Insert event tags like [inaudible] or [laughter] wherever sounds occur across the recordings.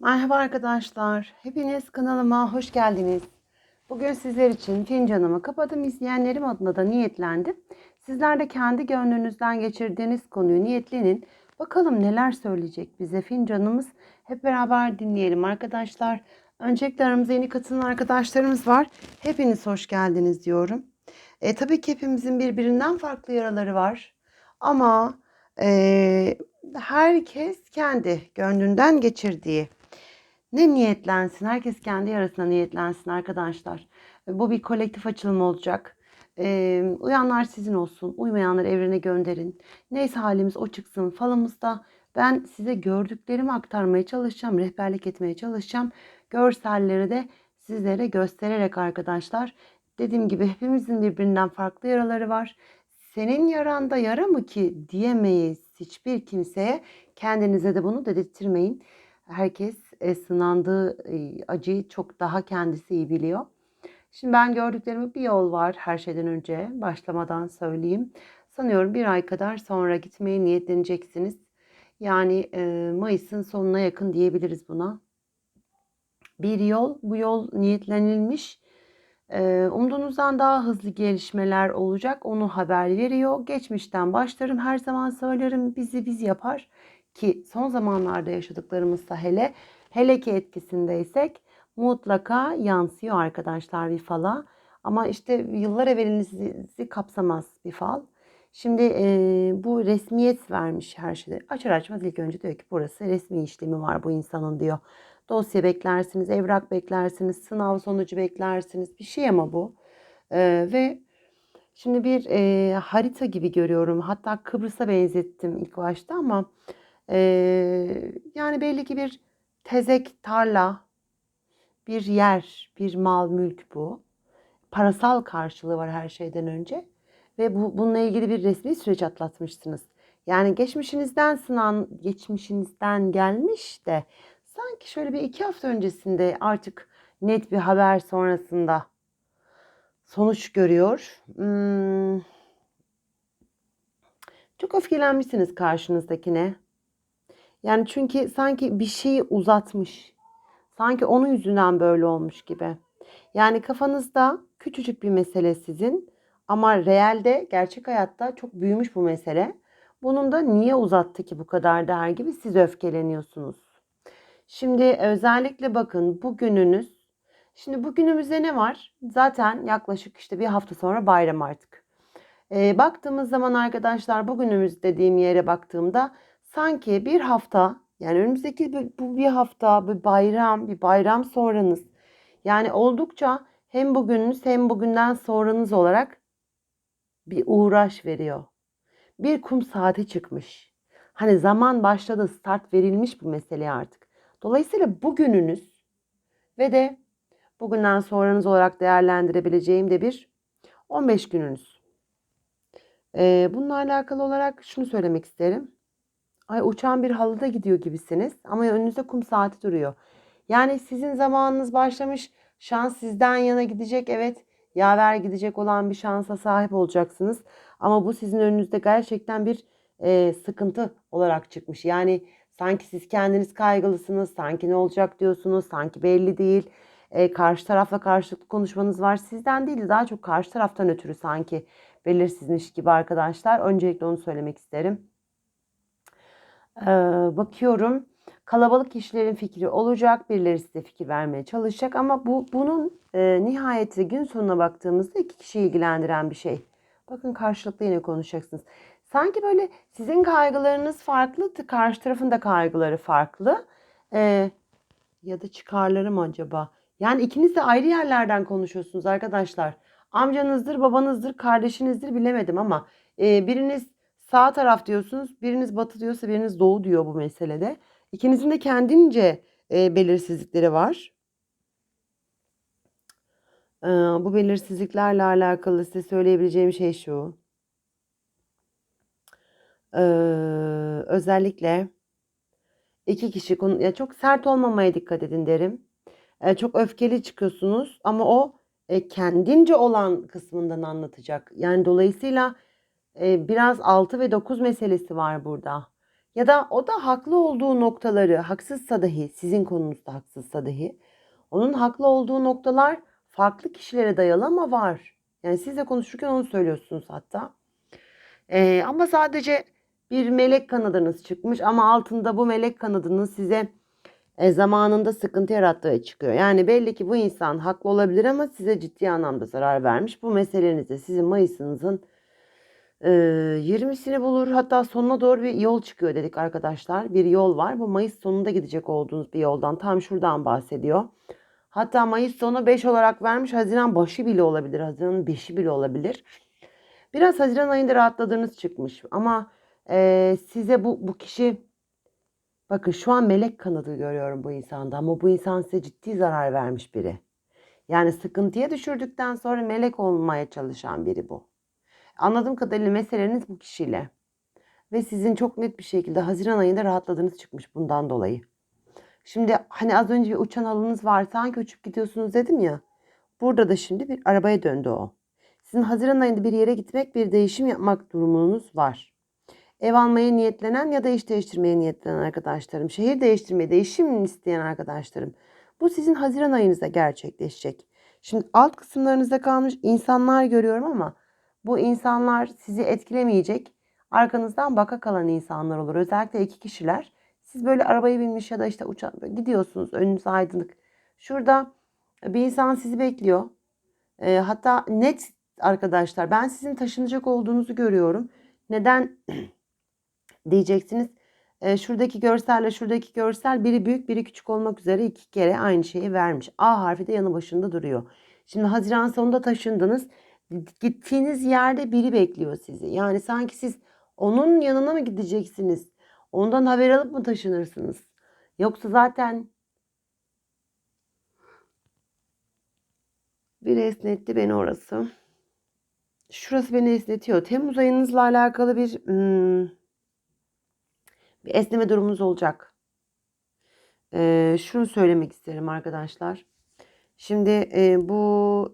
Merhaba arkadaşlar. Hepiniz kanalıma hoş geldiniz. Bugün sizler için fincanımı kapadım. İzleyenlerim adına da niyetlendim. Sizler de kendi gönlünüzden geçirdiğiniz konuyu niyetlenin. Bakalım neler söyleyecek bize fincanımız. Hep beraber dinleyelim arkadaşlar. Öncelikle aramıza yeni katılan arkadaşlarımız var. Hepiniz hoş geldiniz diyorum. E, tabii ki hepimizin birbirinden farklı yaraları var. Ama e, herkes kendi gönlünden geçirdiği ne niyetlensin? Herkes kendi yarasına niyetlensin arkadaşlar. E, Bu bir kolektif açılım olacak. Ee, uyanlar sizin olsun. Uymayanları evrene gönderin. Neyse halimiz o çıksın. Falımızda ben size gördüklerimi aktarmaya çalışacağım. Rehberlik etmeye çalışacağım. Görselleri de sizlere göstererek arkadaşlar. Dediğim gibi hepimizin birbirinden farklı yaraları var. Senin yaranda yara mı ki diyemeyiz hiçbir kimseye. Kendinize de bunu dedirtmeyin. Herkes sınandığı e, acıyı çok daha kendisi iyi biliyor. Şimdi ben gördüklerimi bir yol var her şeyden önce başlamadan söyleyeyim. Sanıyorum bir ay kadar sonra gitmeye niyetleneceksiniz. Yani e, Mayıs'ın sonuna yakın diyebiliriz buna. Bir yol, bu yol niyetlenilmiş. E, umduğunuzdan daha hızlı gelişmeler olacak. Onu haber veriyor. Geçmişten başlarım. Her zaman söylerim bizi biz yapar. Ki son zamanlarda yaşadıklarımızsa hele hele ki etkisindeysek mutlaka yansıyor arkadaşlar bir fala. Ama işte yıllar evvelinizi kapsamaz bir fal. Şimdi e, bu resmiyet vermiş her şeyde. Açar açmaz ilk önce diyor ki burası resmi işlemi var bu insanın diyor. Dosya beklersiniz, evrak beklersiniz, sınav sonucu beklersiniz. Bir şey ama bu. E, ve şimdi bir e, harita gibi görüyorum. Hatta Kıbrıs'a benzettim ilk başta ama e, yani belli ki bir tezek tarla, bir yer, bir mal, mülk bu. Parasal karşılığı var her şeyden önce. Ve bu, bununla ilgili bir resmi süreç atlatmışsınız. Yani geçmişinizden sınan, geçmişinizden gelmiş de sanki şöyle bir iki hafta öncesinde artık net bir haber sonrasında sonuç görüyor. Hmm. Çok öfkelenmişsiniz karşınızdakine. Yani çünkü sanki bir şeyi uzatmış. Sanki onun yüzünden böyle olmuş gibi. Yani kafanızda küçücük bir mesele sizin ama realde gerçek hayatta çok büyümüş bu mesele. Bunun da niye uzattı ki bu kadar der gibi siz öfkeleniyorsunuz. Şimdi özellikle bakın bugününüz. Şimdi bugünümüzde ne var? Zaten yaklaşık işte bir hafta sonra bayram artık. Ee, baktığımız zaman arkadaşlar bugünümüz dediğim yere baktığımda sanki bir hafta yani önümüzdeki bu bir hafta bir bayram bir bayram sonranız yani oldukça hem bugününüz hem bugünden sonranız olarak bir uğraş veriyor. Bir kum saati çıkmış. Hani zaman başladı start verilmiş bu meseleye artık. Dolayısıyla bugününüz ve de bugünden sonranız olarak değerlendirebileceğim de bir 15 gününüz. Ee, bununla alakalı olarak şunu söylemek isterim. Ay uçan bir halıda gidiyor gibisiniz ama önünüzde kum saati duruyor. Yani sizin zamanınız başlamış. Şans sizden yana gidecek. Evet yaver gidecek olan bir şansa sahip olacaksınız. Ama bu sizin önünüzde gerçekten bir e, sıkıntı olarak çıkmış. Yani sanki siz kendiniz kaygılısınız. Sanki ne olacak diyorsunuz. Sanki belli değil. E, karşı tarafla karşılıklı konuşmanız var. Sizden değil de daha çok karşı taraftan ötürü sanki belirsizmiş gibi arkadaşlar. Öncelikle onu söylemek isterim. Bakıyorum kalabalık kişilerin fikri olacak. Birileri size fikir vermeye çalışacak ama bu bunun e, nihayeti gün sonuna baktığımızda iki kişi ilgilendiren bir şey. Bakın karşılıklı yine konuşacaksınız. Sanki böyle sizin kaygılarınız farklı, karşı tarafın da kaygıları farklı. Ee, ya da çıkarları mı acaba? Yani ikiniz de ayrı yerlerden konuşuyorsunuz arkadaşlar. Amcanızdır, babanızdır, kardeşinizdir bilemedim ama e, biriniz sağ taraf diyorsunuz. Biriniz batı diyorsa biriniz doğu diyor bu meselede. İkinizin de kendince e, belirsizlikleri var. E, bu belirsizliklerle alakalı size söyleyebileceğim şey şu. E, özellikle iki kişi ya çok sert olmamaya dikkat edin derim. E, çok öfkeli çıkıyorsunuz ama o e, kendince olan kısmından anlatacak. Yani dolayısıyla e, biraz 6 ve 9 meselesi var burada. Ya da o da haklı olduğu noktaları haksızsa dahi sizin konunuzda haksızsa dahi onun haklı olduğu noktalar farklı kişilere dayalı ama var. Yani sizle konuşurken onu söylüyorsunuz hatta. Ee, ama sadece bir melek kanadınız çıkmış ama altında bu melek kanadının size e, zamanında sıkıntı yarattığı çıkıyor. Yani belli ki bu insan haklı olabilir ama size ciddi anlamda zarar vermiş. Bu meselenizde sizin Mayıs'ınızın e, 20'sini bulur hatta sonuna doğru bir yol çıkıyor dedik arkadaşlar. Bir yol var. Bu Mayıs sonunda gidecek olduğunuz bir yoldan tam şuradan bahsediyor. Hatta Mayıs sonu 5 olarak vermiş. Haziran başı bile olabilir. Haziran'ın 5'i bile olabilir. Biraz Haziran ayında rahatladığınız çıkmış. Ama e, size bu, bu kişi bakın şu an melek kanadı görüyorum bu insanda. Ama bu insan size ciddi zarar vermiş biri. Yani sıkıntıya düşürdükten sonra melek olmaya çalışan biri bu. Anladığım kadarıyla meseleniz bu kişiyle. Ve sizin çok net bir şekilde Haziran ayında rahatladığınız çıkmış bundan dolayı. Şimdi hani az önce bir uçan halınız var sanki uçup gidiyorsunuz dedim ya. Burada da şimdi bir arabaya döndü o. Sizin Haziran ayında bir yere gitmek, bir değişim yapmak durumunuz var. Ev almaya niyetlenen ya da iş değiştirmeye niyetlenen arkadaşlarım, şehir değiştirmeye, değişim isteyen arkadaşlarım. Bu sizin Haziran ayınızda gerçekleşecek. Şimdi alt kısımlarınızda kalmış insanlar görüyorum ama bu insanlar sizi etkilemeyecek. Arkanızdan baka kalan insanlar olur. Özellikle iki kişiler. Siz böyle arabaya binmiş ya da işte uçak gidiyorsunuz. Önünüz aydınlık. Şurada bir insan sizi bekliyor. E, hatta net arkadaşlar ben sizin taşınacak olduğunuzu görüyorum. Neden [clears throat] diyeceksiniz. E, şuradaki görselle şuradaki görsel biri büyük biri küçük olmak üzere iki kere aynı şeyi vermiş. A harfi de yanı başında duruyor. Şimdi Haziran sonunda taşındınız. Gittiğiniz yerde biri bekliyor sizi. Yani sanki siz onun yanına mı gideceksiniz? Ondan haber alıp mı taşınırsınız? Yoksa zaten bir esnetti beni orası. Şurası beni esnetiyor. Temmuz ayınızla alakalı bir hmm, bir esneme durumunuz olacak. Ee, şunu söylemek isterim arkadaşlar. Şimdi e, bu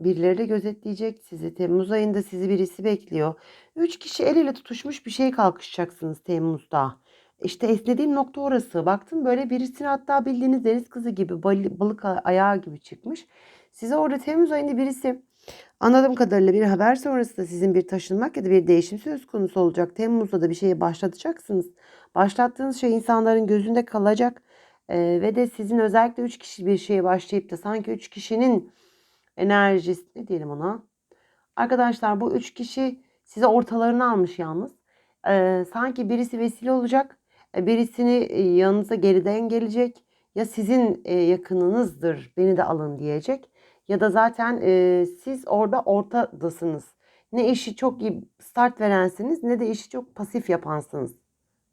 birileri de gözetleyecek sizi. Temmuz ayında sizi birisi bekliyor. Üç kişi el ele tutuşmuş bir şey kalkışacaksınız Temmuz'da. İşte esnediğim nokta orası. Baktım böyle birisini hatta bildiğiniz deniz kızı gibi balık ayağı gibi çıkmış. Size orada Temmuz ayında birisi anladığım kadarıyla bir haber sonrası da sizin bir taşınmak ya da bir değişim söz konusu olacak. Temmuz'da da bir şeyi başlatacaksınız. Başlattığınız şey insanların gözünde kalacak. Ee, ve de sizin özellikle 3 kişi bir şeye başlayıp da sanki 3 kişinin enerjisi ne diyelim ona. Arkadaşlar bu 3 kişi size ortalarını almış yalnız. Ee, sanki birisi vesile olacak. Birisini yanınıza geriden gelecek. Ya sizin yakınınızdır beni de alın diyecek. Ya da zaten e, siz orada ortadasınız. Ne işi çok iyi start verensiniz ne de işi çok pasif yapansınız.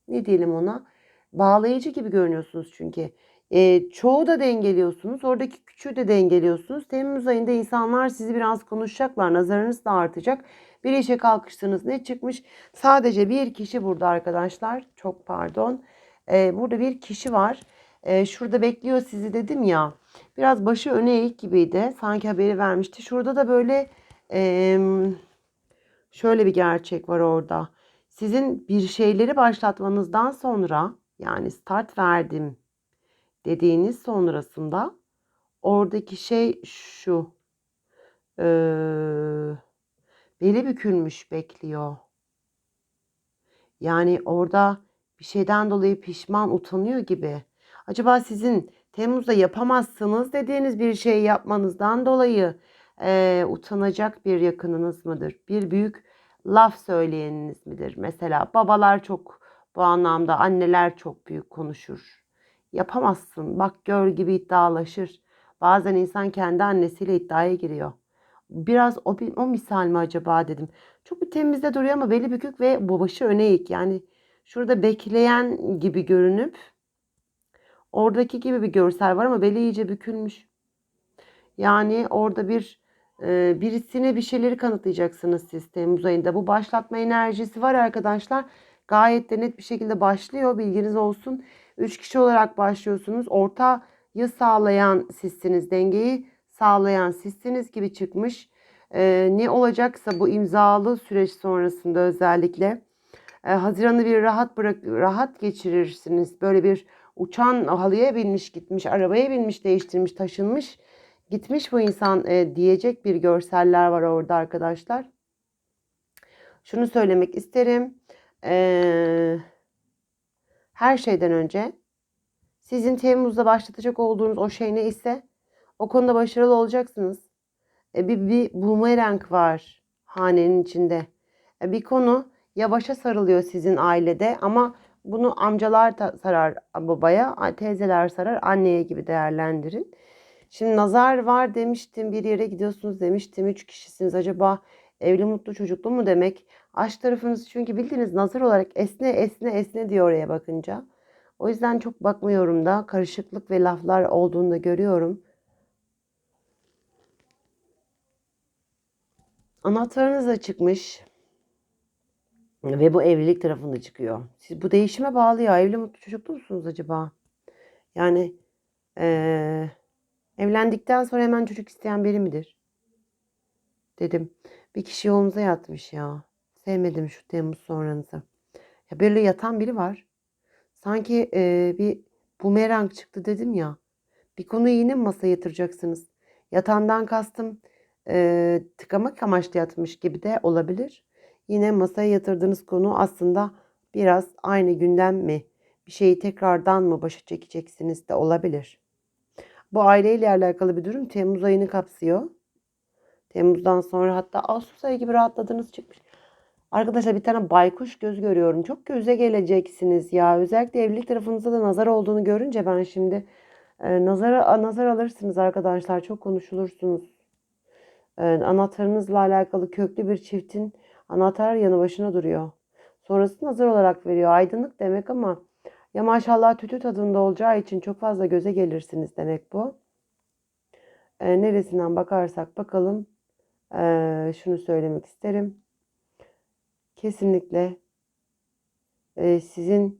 Ne diyelim ona? Bağlayıcı gibi görünüyorsunuz çünkü. E, çoğu da dengeliyorsunuz. Oradaki küçüğü de dengeliyorsunuz. Temmuz ayında insanlar sizi biraz konuşacaklar. Nazarınız da artacak. Bir işe kalkıştınız. Ne çıkmış? Sadece bir kişi burada arkadaşlar. Çok pardon. E, burada bir kişi var. E, şurada bekliyor sizi dedim ya. Biraz başı öne eğik gibiydi. Sanki haberi vermişti. Şurada da böyle e, şöyle bir gerçek var orada. Sizin bir şeyleri başlatmanızdan sonra yani start verdim dediğiniz sonrasında oradaki şey şu. Ee, beli bükülmüş bekliyor. Yani orada bir şeyden dolayı pişman, utanıyor gibi. Acaba sizin Temmuz'da yapamazsınız dediğiniz bir şey yapmanızdan dolayı e, utanacak bir yakınınız mıdır? Bir büyük laf söyleyeniniz midir? Mesela babalar çok bu anlamda anneler çok büyük konuşur. Yapamazsın bak gör gibi iddialaşır. Bazen insan kendi annesiyle iddiaya giriyor. Biraz o, o misal mi acaba dedim. Çok bir temizde duruyor ama beli bükük ve başı öne eğik. Yani şurada bekleyen gibi görünüp Oradaki gibi bir görsel var ama beli iyice bükülmüş. Yani orada bir e, birisine bir şeyleri kanıtlayacaksınız siz Temmuz ayında. Bu başlatma enerjisi var arkadaşlar. Gayet de net bir şekilde başlıyor. Bilginiz olsun. Üç kişi olarak başlıyorsunuz. Ortayı sağlayan sizsiniz. Dengeyi sağlayan sizsiniz gibi çıkmış. E, ne olacaksa bu imzalı süreç sonrasında özellikle E, Haziran'ı bir rahat bırak rahat geçirirsiniz. Böyle bir uçan halıya binmiş gitmiş, arabaya binmiş, değiştirmiş, taşınmış, gitmiş bu insan e, diyecek bir görseller var orada arkadaşlar. Şunu söylemek isterim. Eee her şeyden önce sizin Temmuz'da başlatacak olduğunuz o şey ne ise o konuda başarılı olacaksınız. E, bir, bir boomerang var hanenin içinde. E, bir konu ya başa sarılıyor sizin ailede ama bunu amcalar sarar babaya, teyzeler sarar anneye gibi değerlendirin. Şimdi nazar var demiştim, bir yere gidiyorsunuz demiştim, üç kişisiniz. Acaba evli mutlu çocuklu mu demek? Aşk tarafınız çünkü bildiğiniz nazar olarak esne esne esne diyor oraya bakınca. O yüzden çok bakmıyorum da karışıklık ve laflar olduğunu da görüyorum. Anahtarınız da çıkmış. Ve bu evlilik tarafında çıkıyor. Siz bu değişime bağlı ya. Evli mutlu çocuklu musunuz acaba? Yani ee, evlendikten sonra hemen çocuk isteyen biri midir? Dedim. Bir kişi yolumuza yatmış ya. Sevmedim şu Temmuz sonranızı. Ya böyle yatan biri var. Sanki e, bir bumerang çıktı dedim ya. Bir konuyu yine masaya yatıracaksınız? Yatandan kastım e, tıkamak amaçlı yatmış gibi de olabilir. Yine masaya yatırdığınız konu aslında biraz aynı gündem mi? Bir şeyi tekrardan mı başa çekeceksiniz de olabilir. Bu aileyle alakalı bir durum Temmuz ayını kapsıyor. Temmuz'dan sonra hatta Ağustos ayı gibi rahatladığınız çıkmış. Arkadaşlar bir tane baykuş göz görüyorum. Çok göze geleceksiniz ya. Özellikle evlilik tarafınızda da nazar olduğunu görünce ben şimdi e, nazara nazar alırsınız arkadaşlar. Çok konuşulursunuz. E, anahtarınızla alakalı köklü bir çiftin anahtar yanı başına duruyor. Sonrası nazar olarak veriyor. Aydınlık demek ama ya maşallah tütü tadında olacağı için çok fazla göze gelirsiniz demek bu. E, neresinden bakarsak bakalım e, şunu söylemek isterim kesinlikle e, sizin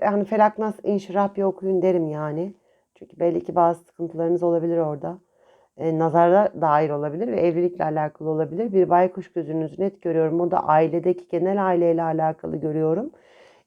hani felaknas inşirah okuyun derim yani. Çünkü belli ki bazı sıkıntılarınız olabilir orada. E, nazara dair olabilir ve evlilikle alakalı olabilir. Bir baykuş gözünüzü net görüyorum. O da ailedeki genel aileyle alakalı görüyorum.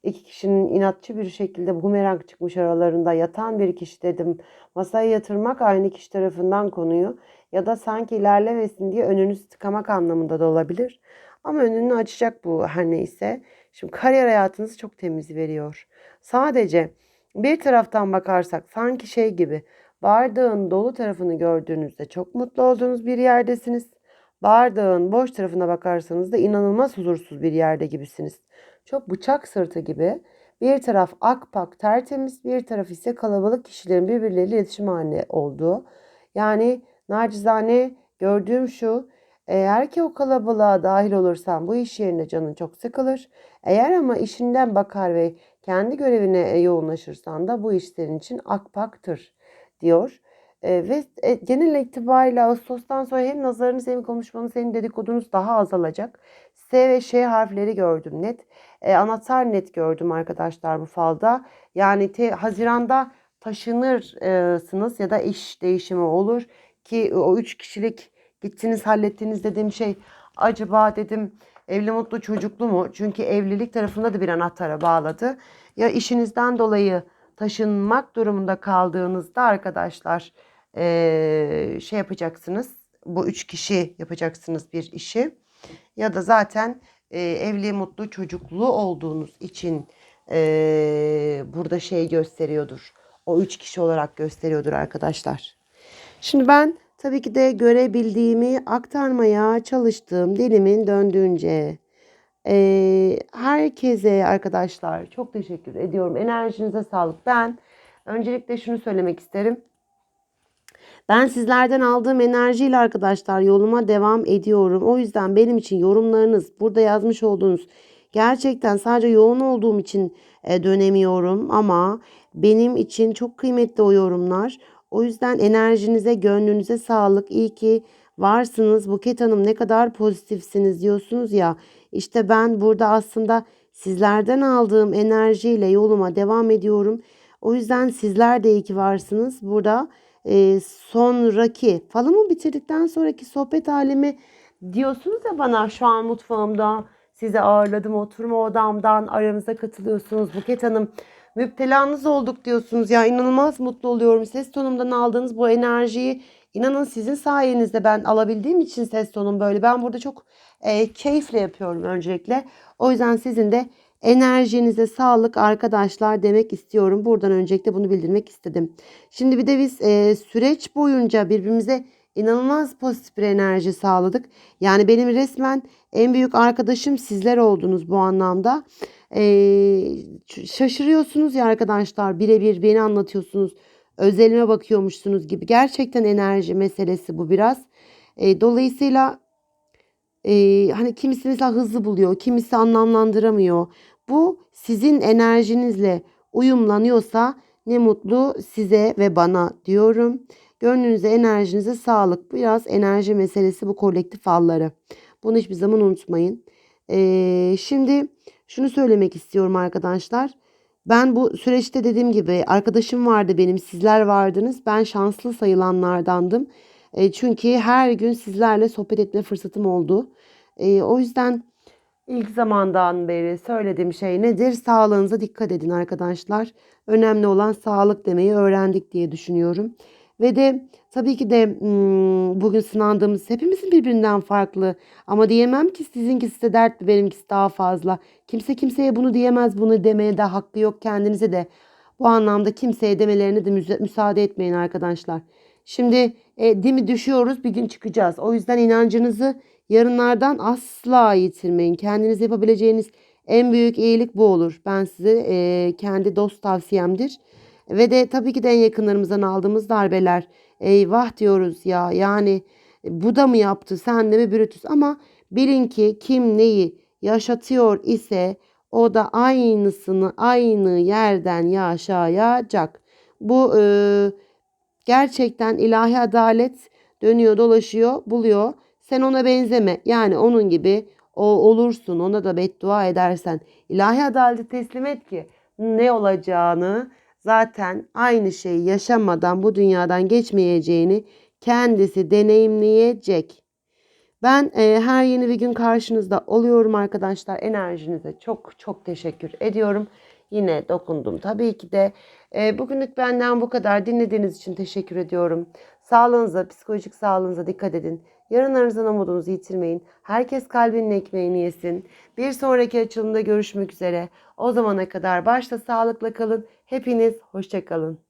İki kişinin inatçı bir şekilde bumerang çıkmış aralarında yatan bir kişi dedim. Masaya yatırmak aynı kişi tarafından konuyu ya da sanki ilerlemesin diye önünüzü tıkamak anlamında da olabilir. Ama önünü açacak bu her neyse. Şimdi kariyer hayatınızı çok temiz veriyor. Sadece bir taraftan bakarsak sanki şey gibi bardağın dolu tarafını gördüğünüzde çok mutlu olduğunuz bir yerdesiniz. Bardağın boş tarafına bakarsanız da inanılmaz huzursuz bir yerde gibisiniz. Çok bıçak sırtı gibi. Bir taraf akpak tertemiz, bir taraf ise kalabalık kişilerin birbirleriyle iletişim halinde olduğu. Yani nacizane gördüğüm şu, eğer ki o kalabalığa dahil olursan bu iş yerinde canın çok sıkılır. Eğer ama işinden bakar ve kendi görevine yoğunlaşırsan da bu iş için akpaktır diyor. E, ve e, genel itibariyle Ağustos'tan sonra hem nazarınız hem konuşmanız hem dedikodunuz daha azalacak. S ve Ş harfleri gördüm net. E, anahtar net gördüm arkadaşlar bu falda. Yani te, Haziran'da taşınırsınız ya da iş değişimi olur ki o üç kişilik Gittiniz hallettiniz dediğim şey acaba dedim evli mutlu çocuklu mu? Çünkü evlilik tarafında da bir anahtara bağladı. Ya işinizden dolayı taşınmak durumunda kaldığınızda arkadaşlar ee, şey yapacaksınız. Bu üç kişi yapacaksınız bir işi. Ya da zaten e, evli mutlu çocuklu olduğunuz için e, burada şey gösteriyordur. O üç kişi olarak gösteriyordur arkadaşlar. Şimdi ben Tabii ki de görebildiğimi aktarmaya çalıştım dilimin döndüğünce. Ee, herkese arkadaşlar çok teşekkür ediyorum. Enerjinize sağlık. Ben öncelikle şunu söylemek isterim. Ben sizlerden aldığım enerjiyle arkadaşlar yoluma devam ediyorum. O yüzden benim için yorumlarınız, burada yazmış olduğunuz gerçekten sadece yoğun olduğum için e, dönemiyorum ama benim için çok kıymetli o yorumlar. O yüzden enerjinize, gönlünüze sağlık. İyi ki varsınız. Buket Hanım ne kadar pozitifsiniz diyorsunuz ya. İşte ben burada aslında sizlerden aldığım enerjiyle yoluma devam ediyorum. O yüzden sizler de iyi ki varsınız. Burada e, sonraki falımı bitirdikten sonraki sohbet halimi diyorsunuz ya bana şu an mutfağımda Sizi ağırladım oturma odamdan aramıza katılıyorsunuz. Buket Hanım müptelanız olduk diyorsunuz. Ya inanılmaz mutlu oluyorum. Ses tonumdan aldığınız bu enerjiyi inanın sizin sayenizde ben alabildiğim için ses tonum böyle. Ben burada çok e, keyifle yapıyorum öncelikle. O yüzden sizin de enerjinize sağlık arkadaşlar demek istiyorum. Buradan öncelikle bunu bildirmek istedim. Şimdi bir de biz e, süreç boyunca birbirimize inanılmaz pozitif bir enerji sağladık. Yani benim resmen en büyük arkadaşım sizler oldunuz bu anlamda. Ee, şaşırıyorsunuz ya arkadaşlar birebir beni anlatıyorsunuz. Özelime bakıyormuşsunuz gibi. Gerçekten enerji meselesi bu biraz. Ee, dolayısıyla e, hani kimisi mesela hızlı buluyor, kimisi anlamlandıramıyor. Bu sizin enerjinizle uyumlanıyorsa ne mutlu size ve bana diyorum. Gönlünüze, enerjinize sağlık. Biraz enerji meselesi bu kolektif halları. Bunu hiçbir zaman unutmayın. Ee, şimdi şunu söylemek istiyorum arkadaşlar. Ben bu süreçte dediğim gibi arkadaşım vardı benim, sizler vardınız. Ben şanslı sayılanlardandım. E, çünkü her gün sizlerle sohbet etme fırsatım oldu. E, o yüzden ilk zamandan beri söylediğim şey nedir? Sağlığınıza dikkat edin arkadaşlar. Önemli olan sağlık demeyi öğrendik diye düşünüyorum. Ve de tabii ki de bugün sınandığımız hepimizin birbirinden farklı. Ama diyemem ki sizinkisi de dertli benimkisi daha fazla. Kimse kimseye bunu diyemez bunu demeye de hakkı yok kendinize de. Bu anlamda kimseye demelerine de müsaade etmeyin arkadaşlar. Şimdi e, değil mi düşüyoruz bir gün çıkacağız. O yüzden inancınızı yarınlardan asla yitirmeyin. Kendiniz yapabileceğiniz en büyük iyilik bu olur. Ben size e, kendi dost tavsiyemdir. Ve de tabii ki de en yakınlarımızdan aldığımız darbeler. Eyvah diyoruz ya yani bu da mı yaptı sen de mi Brutus ama bilin ki kim neyi yaşatıyor ise o da aynısını aynı yerden yaşayacak. Bu e, gerçekten ilahi adalet dönüyor dolaşıyor buluyor. Sen ona benzeme yani onun gibi o olursun ona da beddua edersen ilahi adaleti teslim et ki ne olacağını zaten aynı şeyi yaşamadan bu dünyadan geçmeyeceğini kendisi deneyimleyecek. Ben e, her yeni bir gün karşınızda oluyorum arkadaşlar. Enerjinize çok çok teşekkür ediyorum. Yine dokundum tabii ki de. E, bugünlük benden bu kadar. Dinlediğiniz için teşekkür ediyorum. Sağlığınıza, psikolojik sağlığınıza dikkat edin. Yarınlarınızdan umudunuzu yitirmeyin. Herkes kalbinin ekmeğini yesin. Bir sonraki açılımda görüşmek üzere. O zamana kadar başta sağlıkla kalın. Hepiniz hoşçakalın.